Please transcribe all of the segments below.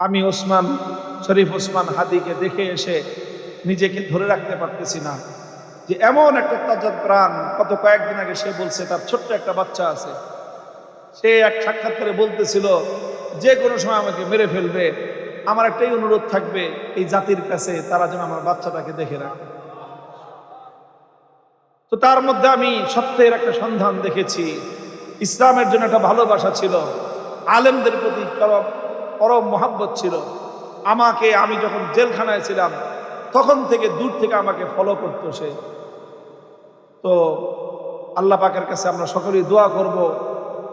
আমি ওসমান শরীফ ওসমান হাদিকে দেখে এসে নিজেকে ধরে রাখতে পারতেছি না যে এমন একটা তাজাদ প্রাণ কত কয়েকদিন আগে সে বলছে, তার ছোট্ট একটা বাচ্চা আছে। সে এক সাক্ষাৎ করে বলতেছিল, যে কোনো সময় আমাকে মেরে ফেলবে। আমার একটাই অনুরোধ থাকবে, এই জাতির কাছে তারা যেন আমার বাচ্চাটাকে দেখে রাখে তো তার মধ্যে আমি সত্যের একটা সন্ধান দেখেছি। ইসলামের জন্য একটা ভালোবাসা ছিল। আলেমদের প্রতি পরম মহাব্বত ছিল। আমাকে আমি যখন জেলখানায় ছিলাম, তখন থেকে দূর থেকে আমাকে ফলো করতো সে। তো আল্লাহ পাকের কাছে আমরা সকলেই দোয়া করব,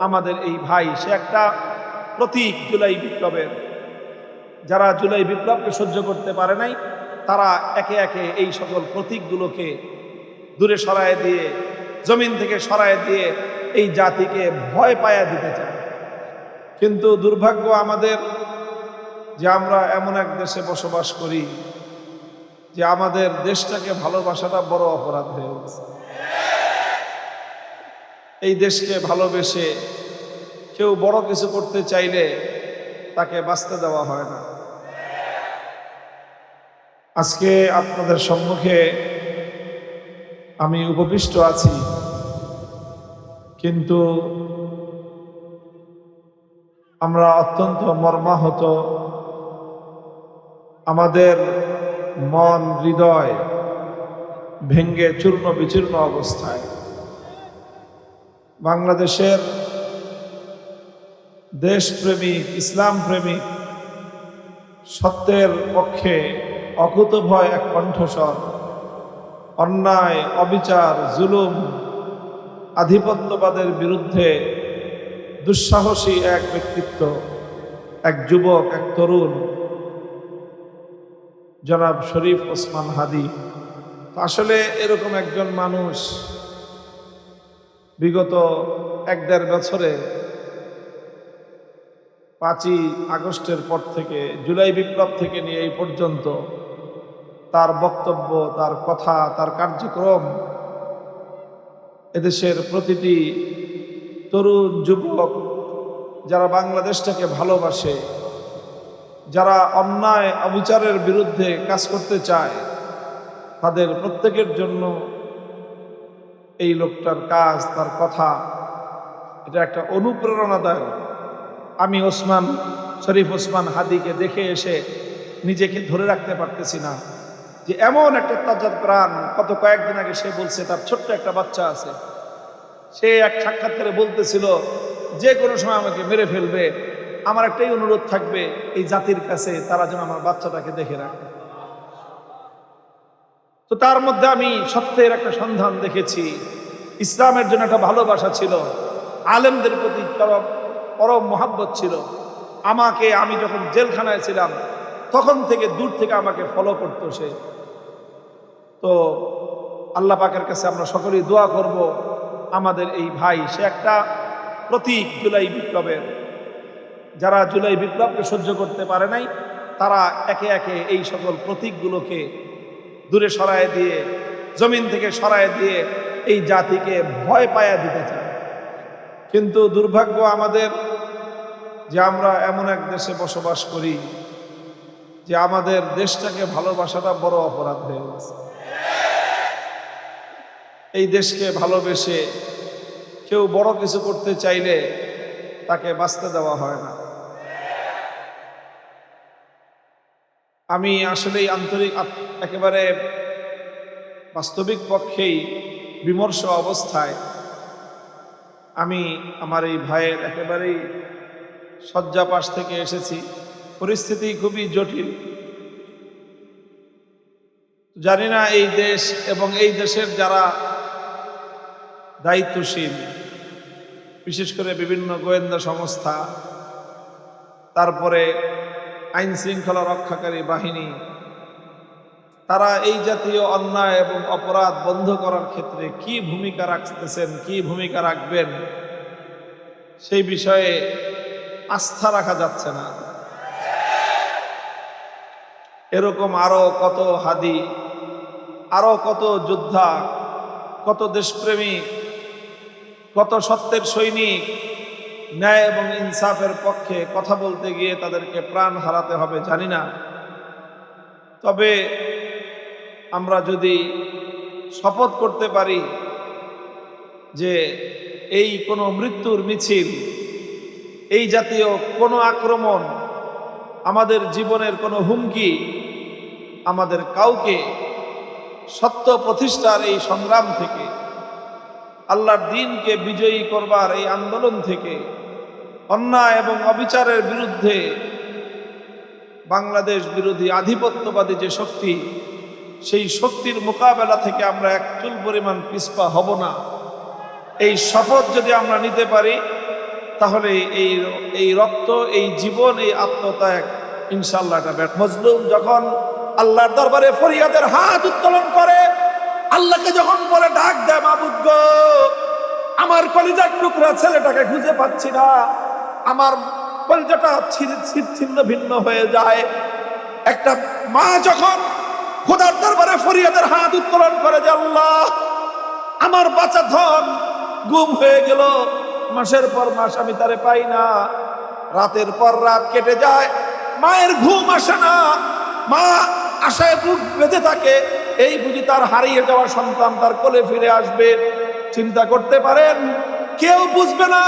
আমাদের এই ভাই, সে একটা প্রতীক জুলাই বিপ্লবের। যারা জুলাই বিপ্লবকে সহ্য করতে পারে নাই, তারা একে একে এই সকল প্রতীকগুলোকে দূরে সরায় দিয়ে, জমিন থেকে সরায় দিয়ে এই জাতিকে ভয় পায়া দিতে চায়। কিন্তু দুর্ভাগ্য আমাদের যে আমরা এমন এক দেশে বসবাস করি যে আমাদের দেশটাকে ভালোবাসাটা বড় অপরাধ হয়ে গেছে। এই দেশকে ভালোবেসে কেউ বড় কিছু করতে চাইলে তাকে বাঁচতে দেওয়া হয় না। আজকে আপনাদের সম্মুখে আমি উপবিষ্ট আছি, কিন্তু আমরা অত্যন্ত মর্মাহত। আমাদের মন, হৃদয় ভেঙ্গে চূর্ণ বিচূর্ণ অবস্থায়। বাংলাদেশের দেশপ্রেমিক ইসলাম প্রেমিক সত্যের পক্ষে অকুতভয় এক কণ্ঠস্বর, অন্যায়, অবিচার, জুলুম, আধিপত্যবাদের বিরুদ্ধে দুঃসাহসী এক ব্যক্তিত্ব, এক যুবক, এক তরুণ। জনাব শরীফ ওসমান হাদি। আসলে এরকম একজন মানুষ বিগত এক দেড় বছরে পাঁচই আগস্টের পর থেকে, জুলাই বিপ্লব থেকে নিয়ে এই পর্যন্ত তার বক্তব্য, তার কথা, তার কার্যক্রম এদেশের প্রতিটি তরুণ যুবক যারা বাংলাদেশটাকে ভালোবাসে, যারা অন্যায় অবিচারের বিরুদ্ধে কাজ করতে চায়, তাদের প্রত্যেকের জন্য এই লোকটার কাজ, তার কথা, এটা একটা অনুপ্রেরণাদায়ক। আমি ওসমান, শরীফ ওসমান হাদিকে দেখে এসে নিজেকে ধরে রাখতে পারতেছি না যে এমন একটা তাজাদ প্রাণ, কত কয়েকদিন আগে সে বলছে, তার ছোট্ট একটা বাচ্চা আছে। সে এক সাক্ষাৎকারে বলতেছিল, যে কোনো সময় আমাকে মেরে ফেলবে। আমার একটাই অনুরোধ থাকবে, এই জাতির কাছে তারা যেন আমার বাচ্চাটাকে দেখে রাখে। তো তার মধ্যে আমি সত্যের একটা সন্ধান দেখেছি। ইসলামের জন্য একটা ভালোবাসা ছিল। আলেমদের প্রতি পরম পরম মহাব্বত ছিল। আমাকে আমি যখন জেলখানায় ছিলাম, তখন থেকে দূর থেকে আমাকে ফলো করতো সে। তো আল্লাহ পাকের কাছে আমরা সকলেই দোয়া করব। আমাদের এই ভাই, সে একটা প্রতীক জুলাই বিপ্লবের। যারা জুলাই বিপ্লবকে সহ্য করতে পারে নাই, তারা একে একে এই সকল প্রতীকগুলোকে দূরে সরায় দিয়ে, জমিন থেকে সরায় দিয়ে এই জাতিকে ভয় পায়া দিতে চায়। কিন্তু দুর্ভাগ্য আমাদের যে আমরা এমন এক দেশে বসবাস করি, যে আমাদের দেশটাকে ভালোবাসাটা বড় অপরাধ হয়ে গেছে। এই দেশকে ভালোবেসে কেউ বড় কিছু করতে চাইলে তাকে বাঁচতে দেওয়া হয় না। আমি আসলেই আন্তরিক একেবারে বাস্তবিক পক্ষেই বিমর্ষ অবস্থায় আমি আমার এই ভাইয়ের একেবারেই শয্যাপাশ থেকে এসেছি। পরিস্থিতি খুবই জটিল। জানি না এই দেশ এবং এই দেশের যারা দায়িত্বশীল। বিশেষ করে বিভিন্ন গোয়েন্দা সংস্থা, তারপরে আইন শৃঙ্খলা রক্ষাকারী বাহিনী, তারা এই জাতীয় অন্যায় এবং অপরাধ বন্ধ করার ক্ষেত্রে কি ভূমিকা রাখতেছেন, কি ভূমিকা রাখবেন, সেই বিষয়ে আস্থা রাখা যাচ্ছে না। এরকম আরও কত হাদি, আরও কত যোদ্ধা, কত দেশপ্রেমিক কত সত্যের সৈনিক, ন্যায় এবং ইনসাফের পক্ষে কথা বলতে গিয়ে তাদেরকে প্রাণ হারাতে হবে, জানি না। তবে আমরা যদি শপথ করতে পারি যে এই কোনো মৃত্যুর মিছিল, এই জাতীয় কোনো আক্রমণ, আমাদের জীবনের কোনো হুমকি, আমাদের কাউকে সত্য প্রতিষ্ঠার এই সংগ্রাম থেকে আল্লাহর দিনকে বিজয়ী করবার এই আন্দোলন থেকে অন্যায় এবং অবিচারের বিরুদ্ধে বাংলাদেশ বিরোধী আধিপত্যবাদী যে শক্তি, সেই শক্তির মোকাবেলা থেকে আমরা এক চুল পরিমাণ পিছপা হব না। এই শপথ যদি আমরা নিতে পারি, তাহলে এই এই রক্ত, এই জীবন, এই আত্মত্যাগ ইনশাল্লাহ এটা মজলুম যখন আল্লাহর দরবারে ফরিয়াদের হাত উত্তোলন করে আল্লাহকে যখন বলে, ডাক দেয় মাবুদ গো, আমার কলিজার টুকরা ছেলেটাকে খুঁজে পাচ্ছি না। আমার কলিজাটা ছিন্ন ভিন্ন হয়ে যায়। একটা মা যখন খোদার দরবারে ফরিয়াদের হাত উত্তোলন করে যে, আল্লাহ, আমার বাচ্চা ধন গুম হয়ে গেল। মাসের পর মাস আমি তারে পাই না। রাতের পর রাত কেটে যায়। মায়ের ঘুম আসে না। মা আশায় বুক বেঁধে থাকে, এই বুঝি তার হারিয়ে যাওয়া সন্তান তার কোলে ফিরে আসবে। চিন্তা করতে পারেন, কেউ বুঝবে না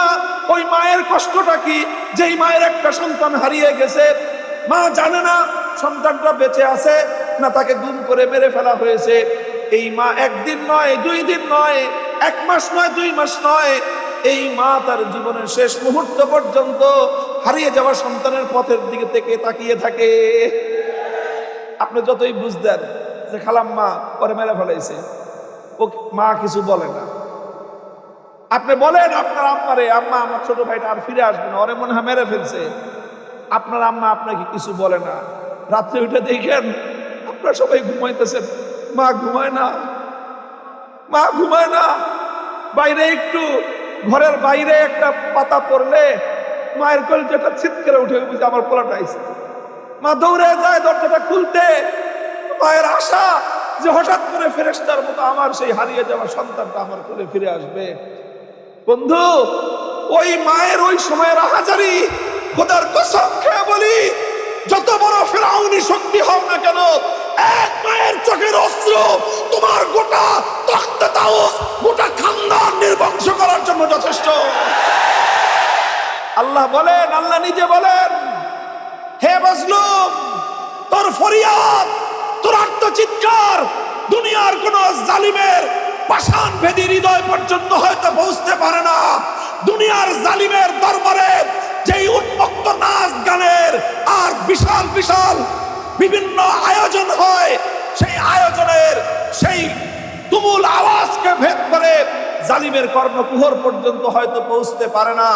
ওই মায়ের কষ্টটা কি, যেই মায়ের একটা সন্তান হারিয়ে গেছে। মা জানে না সন্তানটা বেঁচে আছে না তাকে গুম করে মেরে ফেলা হয়েছে। এই মা একদিন নয়, দুই দিন নয়, এক মাস নয়, দুই মাস নয়, এই মা তার জীবনের শেষ মুহূর্ত পর্যন্ত হারিয়ে যাওয়া সন্তানের পথের দিকে থেকে তাকিয়ে থাকে। আপনি যতই বুঝতেন যে খালাম্মা পরে মেরে ফেলাইছে। ও মা কিছু বলে না। আপনি বলেন, আপনার আম্মারে আম্মা, আমার ছোট ভাইটা আর ফিরে আসবে না। ওরে মনে হয় মেরে ফেলছে। আপনার আম্মা আপনাকে কিছু বলে না। রাত্রে উঠে দেখেন, আপনারা সবাই ঘুমাইতেছেন। মা ঘুমায় না। মা ঘুমায় না। বাইরে একটু, ঘরের বাইরে একটা পাতা পড়লে মায়ের কল যেটা ছিট করে উঠে বুঝে আমার পোলাটা আইছে। মা দৌড়ে যায় দরজাটা খুলতে। মায়ের আশা যে হঠাৎ করে ফেরেস্তার মতো আমার সেই হারিয়ে যাওয়া সন্তানটা আমার কোলে ফিরে আসবে। বন্ধু, ওই মায়ের ওই সময়ের আহাজারি খোদার কসম খেয়ে বলি, যত বড় ফেরাউনি শক্তি হোক না কেন, এক মায়ের চোখের অস্ত্র তোমার গোটা তখ্ত তাওস গোটা খানদান নির্বংশ করার জন্য যথেষ্ট। আল্লাহ বলেন, আল্লাহ নিজে বলেন হে মজলুম, তোর ফরিয়াদ, তোর আত্মচিৎকার দুনিয়ার কোন জালিমের পাষাণ ভেদি হৃদয় পর্যন্ত হয়তো পৌঁছতে পারে না। দুনিয়ার জালিমের দরবারে যেই উন্মুক্ত নাচ গানের আর বিশাল বিশাল বিভিন্ন আয়োজন হয়, সেই আয়োজনের সেই তুমুল আওয়াজকে ভেদ করে জালিমের কর্ণকুহর পর্যন্ত হয়তো পৌঁছতে পারে না।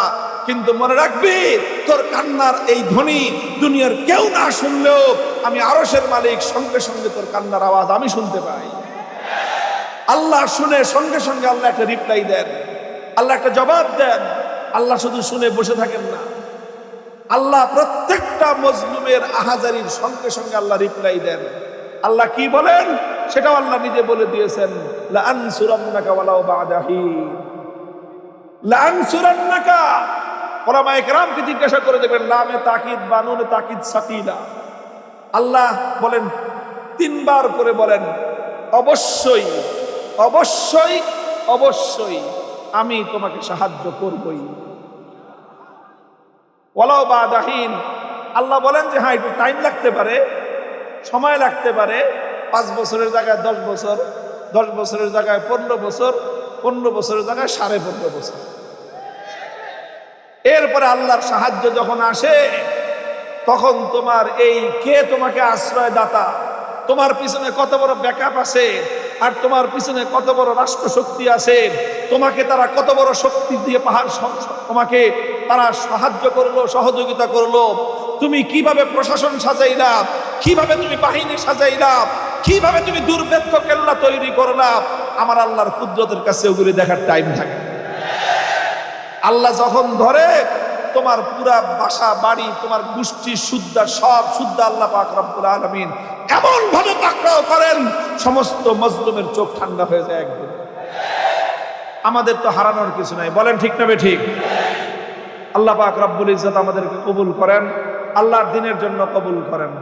কিন্তু মনে রাখবি, তোর কান্নার এই ধ্বনি দুনিয়ার কেউ না শুনলেও আমি আরসের মালিক, সঙ্গে সঙ্গে তোর কান্নার আওয়াজ আমি শুনতে পাই। আল্লাহ শুনে, সঙ্গে সঙ্গে আল্লাহ একটা রিপ্লাই দেন। আল্লাহ একটা জবাব দেন। আল্লাহ শুধু শুনে বসে থাকেন না। আল্লাহ প্রত্যেকটা মজলুমের আহাজারির সঙ্গে সঙ্গে আল্লাহ রিপ্লাই দেন। আল্লাহ কি বলেন? সেটাও আল্লাহ নিজে বলে দিয়েছেন। লাআনসুরান্নাকা ওয়ালাউ বা'দা হিন লাআনসুরান্নাকা ওলামা একরামকে জিজ্ঞাসা করে দেবেন লামে তাকিদ, বানুনে তাকিদ সাকিলা আল্লাহ বলেন, তিনবার করে বলেন, অবশ্যই অবশ্যই অবশ্যই আমি তোমাকে সাহায্য করবই। ওলাও বা দাহিন আল্লাহ বলেন যে হ্যাঁ একটু টাইম লাগতে পারে, সময় লাগতে পারে, পাঁচ বছরের জায়গায় দশ বছর, দশ বছরের জায়গায় পনেরো বছর, পনেরো বছরের জায়গায় সাড়ে পনেরো বছর। এরপরে আল্লাহর সাহায্য যখন আসে, তখন তোমার এই কে তোমাকে আশ্রয় দাতা তোমার পিছনে কত বড় ব্যাকআপ আছে? আর তোমার পিছনে কত বড় রাষ্ট্র শক্তি আছে? তোমাকে তারা কত বড় শক্তি দিয়ে পাহাড় তোমাকে তারা সাহায্য করল, সহযোগিতা করল? তুমি কীভাবে প্রশাসন সাজাইলা? কীভাবে তুমি বাহিনী সাজাইলা? কীভাবে তুমি দুর্ভেদ্য কেল্লা তৈরি করলা? আমার আল্লাহর কুদরতের কাছে ওগুলি দেখার টাইম থাকে। আল্লাহ যখন ধরে, তোমার পুরা বাসা, বাড়ি, তোমার গোষ্ঠী শুদ্ধা সব শুদ্ধ আল্লাহ পাক রব্বুল আলমিন এমন ভাবে পাকড়াও করেন, সমস্ত মজলুমের চোখ ঠান্ডা হয়ে যায় একদম। আমাদের তো হারানোর কিছু নাই, বলেন ঠিক না ঠিক? আল্লাহ পাক রব্বুল ইজ্জত আমাদেরকে কবুল করেন, আল্লাহর দিনের জন্য কবুল করেন।